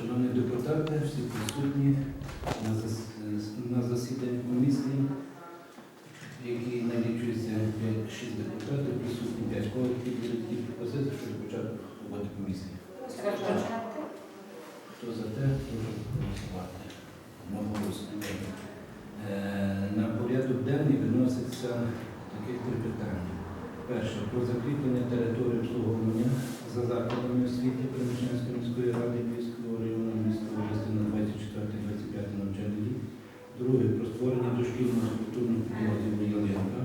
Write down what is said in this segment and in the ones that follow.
Шановні депутати, всі присутні на засіданні комісії, які налічується 6 депутатів, присутні 5. Кого які пропозиції щодо початку роботи комісії? Хто за те, прошу голосувати. Одноголосно. Е, На порядок денний виноситься таких три питання. Перше, про закріплення території обслуговування за закладами освіти Приміщенської міської ради Львівського району міста області на 24-25 навчальний рік. Друге, про створення дошкільного структурного підрозділу Ялинка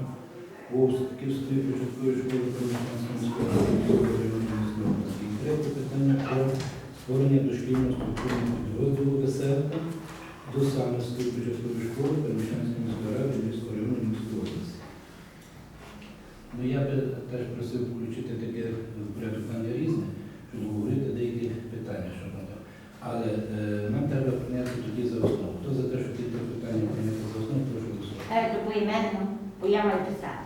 Вовськівської початкової школи Приміщенської міської ради Львівського району міста області. І третє питання про створення дошкільного структурного підрозділу ВСРК до Самарської початкової школи Приміщенської міської ради Львівського району міської області. Ну, я би теж просив включити таке в порядок питання різне, щоб говорити деякі питання, що воно. Але е, нам треба прийняти тоді за основу. Хто за те, що ті питання прийняти за основу, прошу голосувати. Е, поіменно, бо я маю писати.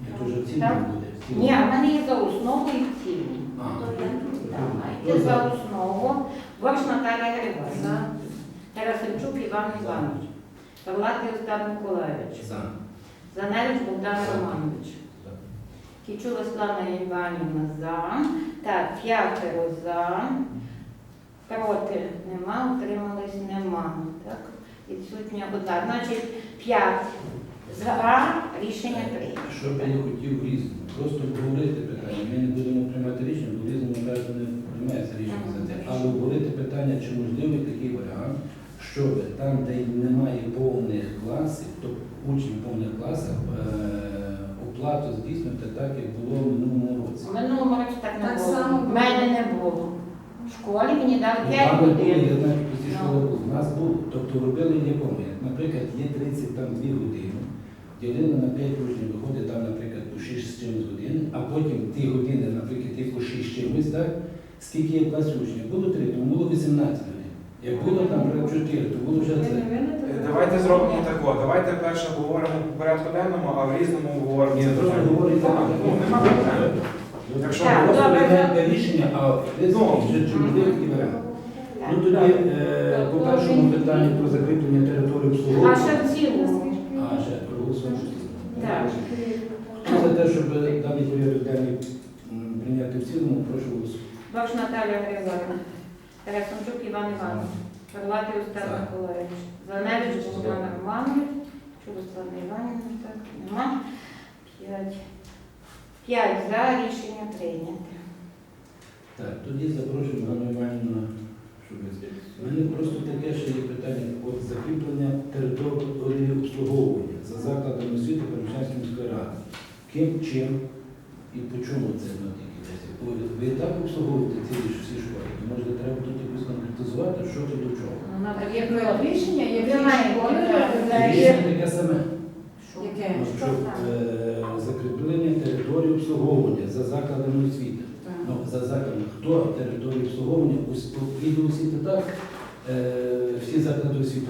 Ні, то вже в буде. Ні, а в мене є за основу і в цілому. А, за основу. Борщ Наталя Григорівна. Тарасенчук Іван Іванович. Павлатий Остап Миколаївич. За. Заневич Богдан. Романович. Кічула Слава Іванівна за. Так, п'ятеро за. Проти нема, утримались нема. Так, відсутня одна. Значить, п'ять за рішення прийнято. Що б я не хотів в різному? Просто говорити питання. Ми не будемо приймати рішення, бо різному разу не приймається рішення за це. Але говорити питання, чи можливий такий варіант, щоб там, де немає повних класів, тобто учнів в повних класах, е, оплату здійснювати так, як було в минулому році. У минулому році так не Так було. само В мене не було. В школі мені дали Ну, 5 там годин. я знаю, що ці Ну. були. У нас було. Тобто робили якому? Як, Наприклад, є 32 години, ділили на 5 учнів, виходить там, наприклад, по 6 з чимось годин, а потім ті години, наприклад, ті по 6 з чимось, так? Скільки є в класі учнів? Було 3, тому було 18 годин. Як було там вже 4, то було вже це. Давайте зробимо тако. Давайте перше говоримо по порядку денному, а в різному говоримо. Ні, ну, нема питань. Якщо Так, Просто добре, приймете рішення, а Ну. вже чи можливо такі варіанти. Ну тоді е, по першому питанню про закріплення території А обслуговування. ще в цілому. А, ще проголосуємо. Так. Хто за те, щоб даний порядок денний м, прийняти в цілому, прошу голосувати. Борщ Наталя Григорівна. Тарасенчук Іван Іванович. Павлатий Остап За. Миколаївич. Заневич Богдан Романович. Чудослава Іванівна, так, нема. П'ять. П'ять за рішення прийнято. Так, тоді запрошуємо Ганну Іванівну, щоб ви У мене просто таке ще є питання от закріплення території обслуговування за закладами освіти Переміщанської міської ради. Ким, чим і по чому це ну, тільки десь? Ви і так обслуговуєте ці всі школи, то може треба тут якось конкретизувати, що це до чого. Ну, надо Є рішення, є Немає. школи, Рішення таке саме. Закладами освіти. Так. Ну, за закладами, хто території обслуговування, відділ освіти так, е, всі заклади освіти.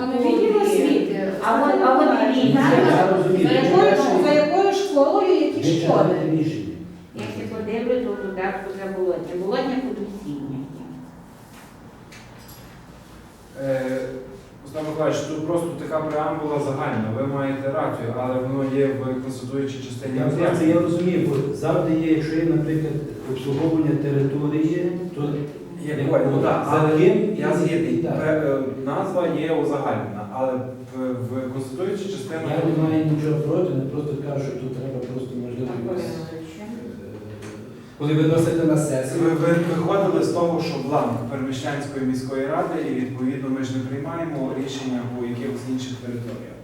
То не відділ освіти. А от, а от дивіться. Я розумію. За якою, за якою школою, які Ви школи? читаєте рішення. Якщо подивлюсь, то додатку за болотня. Болотня потенційне. Е, Остап Миколаївич, тут просто така преамбула загальна. Ви маєте рацію, але воно є в конституючій частині. Я це я розумію, бо завжди є, якщо є, наприклад, обслуговування території, то? Ну так, За але ким? я згідний. Так. Пе- е, Назва є узагальнена, але в, в конституючій частині я не маю нічого проти, не просто кажу, що тут треба просто можливо якось, коли виносите на сесію. ви, ви виходили з того, що бланк Переміщанської міської ради, і відповідно ми ж не приймаємо рішення по якихось інших територіях,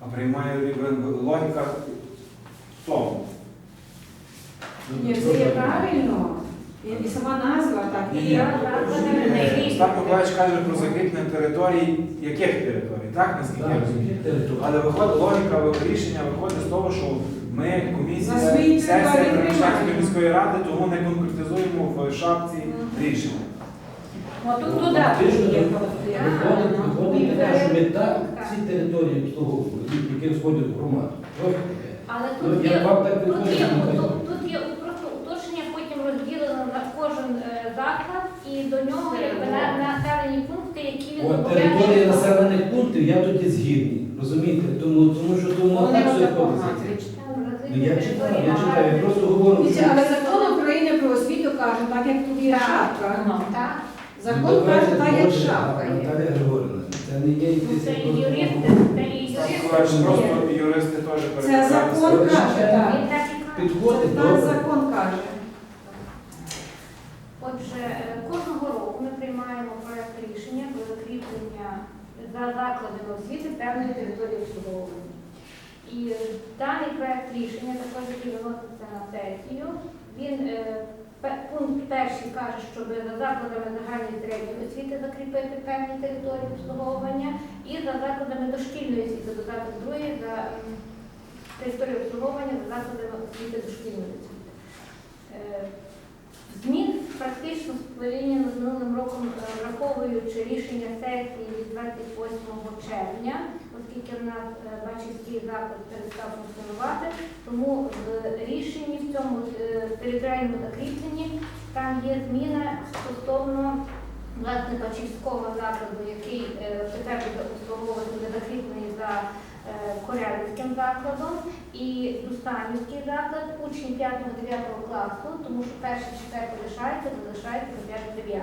а приймає логіка в тому. Ні, це є правильно. І, сама назва так і Ні, є. Остап Миколаївич каже про закріплення територій, яких територій, так наскільки я розумію? Але виходить логіка рішення виходить з того, що ми комісія сесія території міської ради, тому не конкретизуємо в шапці рішення. Ну тут додаток є просто. Виходить, виходить ну, таке, що ми так ці території обслуговуємо, які входять в громаду. Таке. Але Ну, тут я є, вам так тут є, ну, тут, тут є просто уточнення, потім розділено на кожен е, заклад і до нього якби на населені пункти, які він От територія зобов'язаний. населених пунктів, я тоді згідний. Розумієте? Тому, тому що тому Вони так все. Там Ну я читаю, я читаю, я просто говорю. Що- але закон України про освіту каже, так як тут є шапка. Так. Ну, Закон давайте каже, так як шапка є. Наталія Григорівна, це не є Ну. Це і юристи, це і юристи. просто юристи теж Це перекладаються. закон каже, так. Він так і каже. Підходить, Це наш добре. закон каже. Отже, е, кожного року ми приймаємо проект рішення про закріплення за закладами освіти певної території обслуговування. І е, даний проект рішення, також який виноситься на сесію, він е, пункт перший каже, щоб за закладами загальної середньої освіти закріпити певні території обслуговування і за закладами дошкільної освіти додати другий за м, територію обслуговування за закладами освіти дошкільної освіти. Е, Змін практично порівняно з минулим роком, е, враховуючи рішення сесії від 28 червня, оскільки в нас е, Бачівський заклад перестав функціонувати, тому в рішенні в цьому е, територіальному закріпленні там є зміна стосовно власне Бачівського закладу, який тепер буде обслуговувати закріплений за е, Корявським закладом і Дустанівський заклад, учні 5-9 класу, тому що перший четвертий лишається, залишається до 5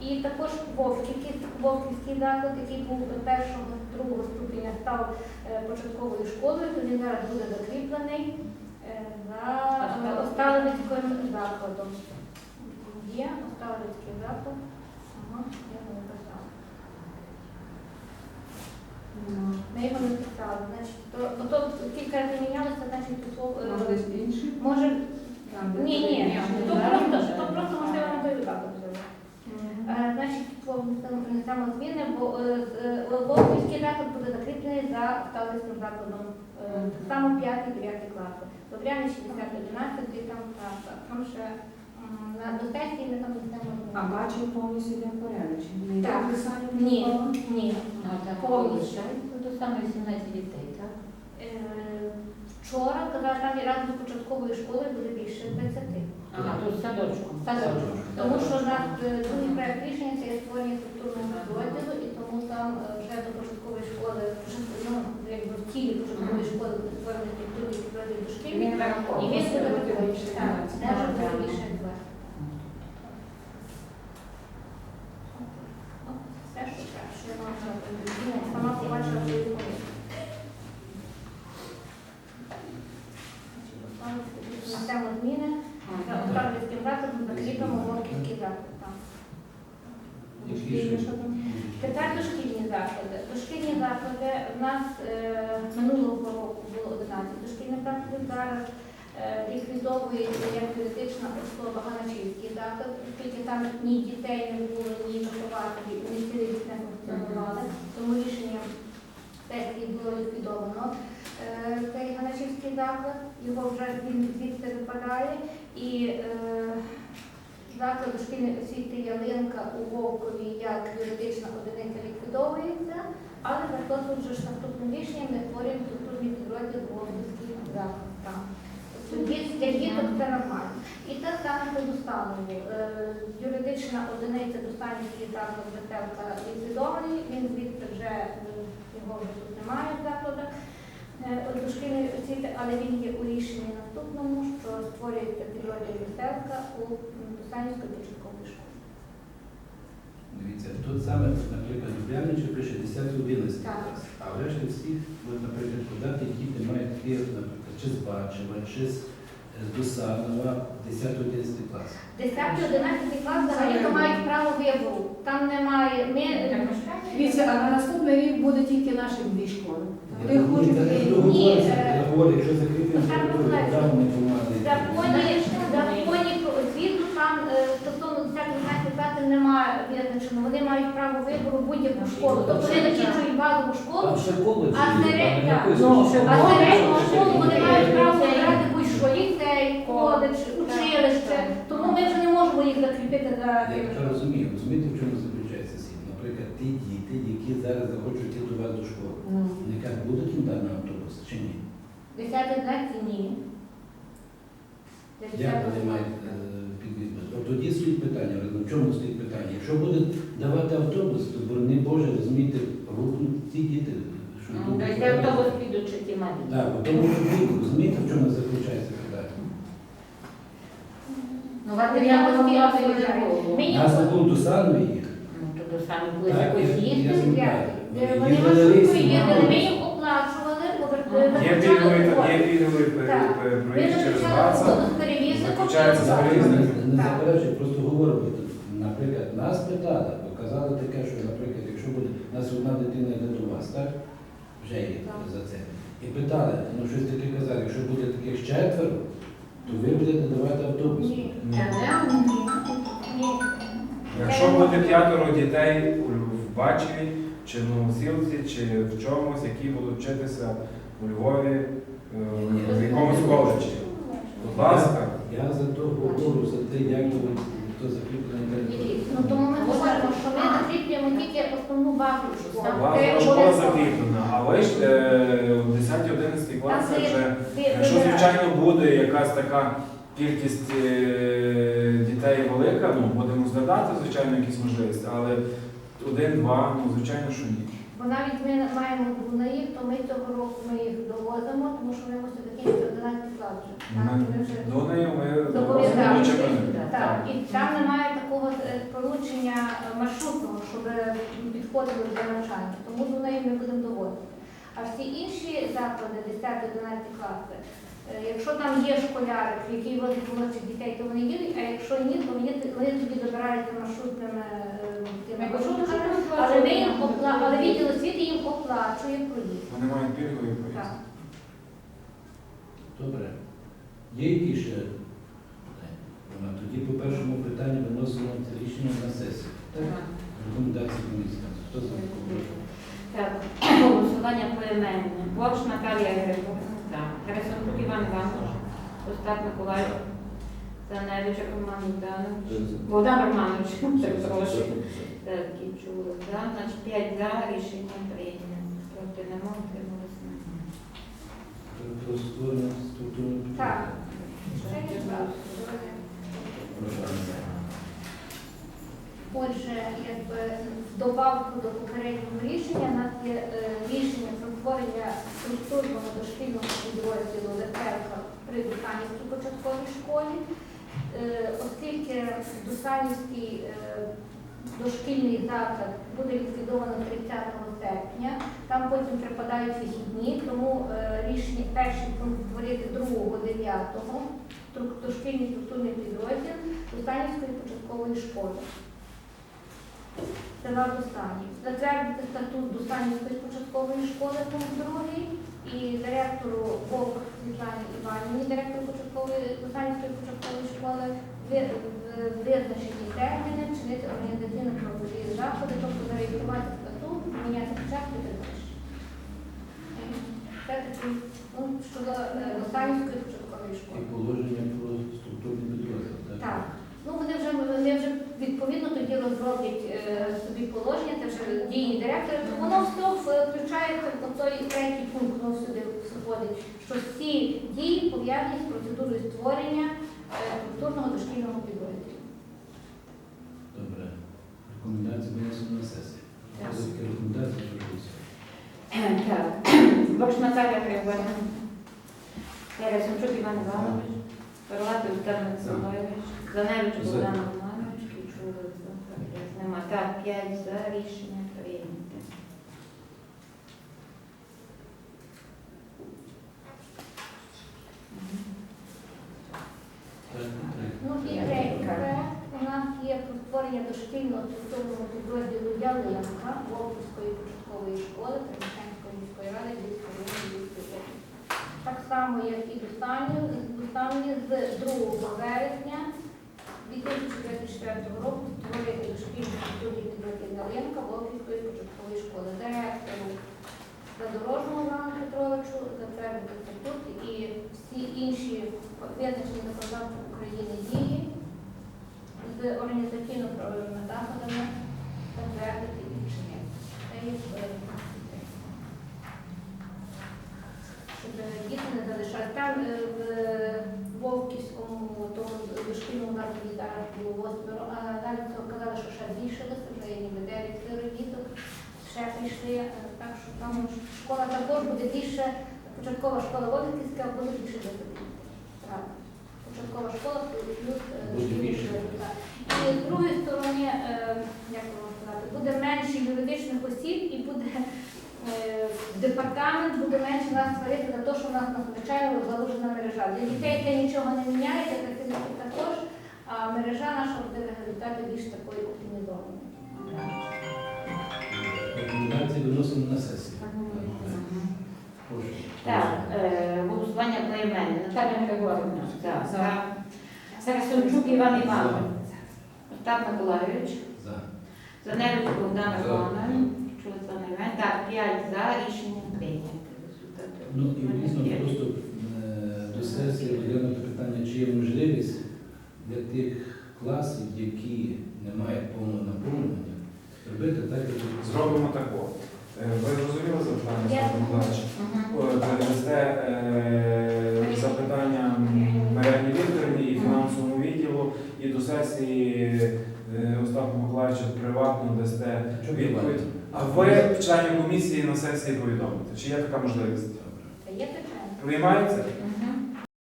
І також Вовківський, Вовківський заклад, який був до першого, другого ступеня, став е, початковою школою, то він зараз буде закріплений е, за Осталовицьким закладом. Є Осталовицький заклад. Ага, я його не писала. Ми його не писали. Значить, то, то, то кілька разів мінялося, значить, е, Може, десь інший? Може, Там, ні, ні, то просто, то просто можливо на той випадок. Е, Значить, внесемо зміни, бо е, Лобівський заклад буде закріплений за Ставицьким закладом е, само 5-9 класи. Добряни 60-11, там, так, там ще на до сесії ми там внесемо А зміни. бачив повністю йде порядочі. Так. Ні, ні. Повністю. До саме 18 дітей, так? Е, Вчора казали, там і разом з початковою школою буде більше 20. Ага, то з садочком. Тому що нас е, другий проєкт рішення це є створення структурного підрозділу, і тому там е, вже до початкової школи, ну, якби в тілі початкової школи створені створений структурний підрозділ дошкільний. Він І він буде Може бути такий, більше так, 12. може бути Ага. більше два. Ну, Все, що так, що я вам ну, сама побачила, що я Внесемо зміни. За Оставлівським закладом закріпимо Вовківський заклад. там. Які ще? Що там? Тепер дошкільні заклади. Дошкільні заклади в нас е, минулого року було 11 дошкільних закладів. Зараз е, ліквідовується як юридична особа Ганачівський оскільки там ні дітей не було, ні вихователів, ні цілість не функціонували. Тому рішенням сесії було ліквідовано е, цей Ганачівський заклад, його вже він звідси випадає. І е, заклад дошкільної освіти Ялинка у Вовкові як юридична одиниця ліквідовується, але тут вже ж наступним рішенням ми створюємо структурний підрозділ Вовківський заклад. Для діток це нормально. І те саме по Дустанову. Е, Юридична одиниця Дустанівський заклад Веселка ліквідований, він звідси вже е, його вже тут немає в закладах е, дошкільної освіти, але він є у рішенні наступному, що створюється підрозділ Веселка у Дустанівської початкової школі. Дивіться, тут саме, наприклад, пише 10-11 Так. клас, а врешті всіх, наприклад, подати, які не мають такі, наприклад, чи з Бачева, чи з з Дусанова, 10-11 клас. 10-11 клас взагалі мають право вибору. Там немає. Ми, Дивіться, а на наступний рік буде тільки наші дві школи. Вони хочуть та не і- договориться, е, я говорю, якщо там не. в законі, в законі про освіту там е, стосовно 10-11 визначено. Вони мають право вибору будь-яку школу. Тобто вони закінчують базову школу, А ну, середню школу вони мають право обирати будь-що ліцей, коледж, училище. Тому ми вже не можемо їх закріпити за Я розумію, розумієте, в чому заключається сіль? Наприклад, ті діти, які зараз захочуть йти до вас до школи, Ну. вони кажуть, будуть їм дати на автобус чи ні? 10-11 ні. Як вони мають е, тоді стоїть питання, в чому стоїть питання? Якщо буде давати автобус, то борони Боже, розумієте, рухнуть ці діти. що Ну, тут десь автобус підуть чи ті малі. Так, бо тому що вік, розумієте, в чому заключається питання? Ну, ватеріал Ми не Ми їх- Нас на пункту стану їх. Ну, то до самі коли Так, якось я- я їсти. знаю. Е, Вони Їздили їздили, ми їх оплачували, Ага. Є пільговий, є пільговий Так. проїзд через виключали ВАЦА. з перевізником. Заключається з перевізником. Не Так. заперечую, просто говорю. Нас питали, показали таке, що, наприклад, якщо буде у нас одна дитина йде до вас, так? Вже є Так. за це. І питали, ну щось таке казали, якщо буде таких четверо, то ви будете давати автобус. Ні. Ні. Ні. Якщо буде п'ятеро дітей в Бачеві, чи в Новосілці, чи в чомусь, які будуть вчитися у Львові, е, в якомусь коледжі. Будь ласка. Я за то говорю, за те, як ви то закріплення. Ну тому ми говоримо, що ми закріплюємо тільки основну базу школи. Базова Це школа обов'язково. закріплена, але ж е, у 10-11 класах Там вже, ви- якщо вибираєте. звичайно буде якась така кількість е, дітей велика, ну будемо згадати, звичайно, якісь можливості, але один-два, ну звичайно, що ні. Бо навіть ми маємо неї, то ми цього року ми їх доводимо, тому що ми мусимо закінчити 11 клас вже. Ми вже до неї ми зобов'язані. доводимо Так, і там немає такого е, поручення маршрутного, щоб підходили до навчання. Тому до неї ми будемо доводити. А всі інші заклади, 10-11 класи, якщо там є школяри, які возять молодших дітей, то вони їдуть, а якщо ні, то вони, вони тоді добираються маршрутними е, маршрутками, але ми їм опла... але відділ освіти їм оплачує проїзд. Вони мають пільговий проїзд. Так. Добре. Є які ще? Тоді по першому питанню виносимо це рішення на сесію. Так? Рекомендації комісії. Хто за? Так, голосування поіменне. Бокш Наталія Григорівна. Герасимчук Іван Іванович. Остап Миколаїв. Заневич Роман Богданович. Богдан Романович. Перепрошую. Так, Кічула. За. Значить, 5 за. Рішення прийнято. Проти нема, утрималися немає. Про створення структурної Так. Ще є справа. Отже, якби в добавку до попереднього рішення нас є е, рішення про створення структурного дошкільного підрозділу ЛЕПЕЛКа при Духанівській початковій школі, Е, оскільки Духанівський е, дошкільний заклад буде ліквідовано 30 серпня, там потім припадають вихідні, тому рішення пункт створити 2-9 дошкільний структурний підрозділ Духанівської початкової школи. Села Дустанів. Затвердити статут Дустанівської початкової школи пункт другий і директору Вовк Світлані Іванівні, директору початкової початкової школи, визначені терміни, чинити організаційно-правові заходи, тобто зареєструвати статут, міняти початку і так далі. Це щодо е, Дустанівської початкової школи. І положення про структурний підрозділ. Так. Ну вони вже вони вже відповідно тоді розроблять е, собі положення, це вже дії директора. То воно все включається в той третій пункт, воно сюди входить, що всі дії пов'язані з процедурою створення е, культурного дошкільного підрозділу. Добре. Рекомендації виносимо на такі рекомендації прошу. Так. Бокш Наталія Григорівна. Герасимчук Іван Іванович. Перлатий Остап Миколаївич. Заневич За. Богдан Нема. Так, 5 за. Рішення так. Ну і третій у нас є створення дошкільного структурного підрозділу Ялинка Волківської початкової школи Приміщенської міської ради Львівської району Так само, як і Дустані, Дустані з 2 вересня 2024 року створити дошкільний структурний підрозділ Ялинка Волківської початкової школи. Директору Задорожному Івану Петровичу затвердити статут і всі інші визначені законодавством України дії з організаційно-правовими заходами затвердити рішення. Це щоб діти не залишали. Там е, в Вовківському дошкільному закладі зараз було восьмеро, а далі казали, що ще більше вже є ніби діток, ще прийшли, е, так що там школа також буде більше, початкова школа Водиківська буде більше діток. Початкова школа плюс е, більше. І з другої сторони, е, як вам сказати, буде менше юридичних осіб і буде департамент буде менше нас сварити за те, що у нас надзвичайно залужена мережа. Для дітей це нічого не міняється, для фізиків також, а мережа наша буде в результаті більш такою оптимізованою. Рекомендації виносимо на сесію. Так, е, голосування поіменне. Наталя Григорівна. Сарасунчук Іван Іванович. Остап Миколайович. За. Заневич Богдан За. Романович. Чулиця Іван. Так, п'ять за. Рішення прийнято. Результати. Ну і дійсно просто е, до сесії розглянути питання, чи є можливість для тих класів, які не мають повного наповнення, робити так, як Зробимо тако. Е, Ви зрозуміли запитання. Е, Передасте е, запитання Мар'яні Вікторівні і фінансовому відділу, і до сесії Остапу Миколаївича приватно дасте відповідь. А ви членів комісії на сесії повідомите. Чи є така можливість? Є така. Приймається?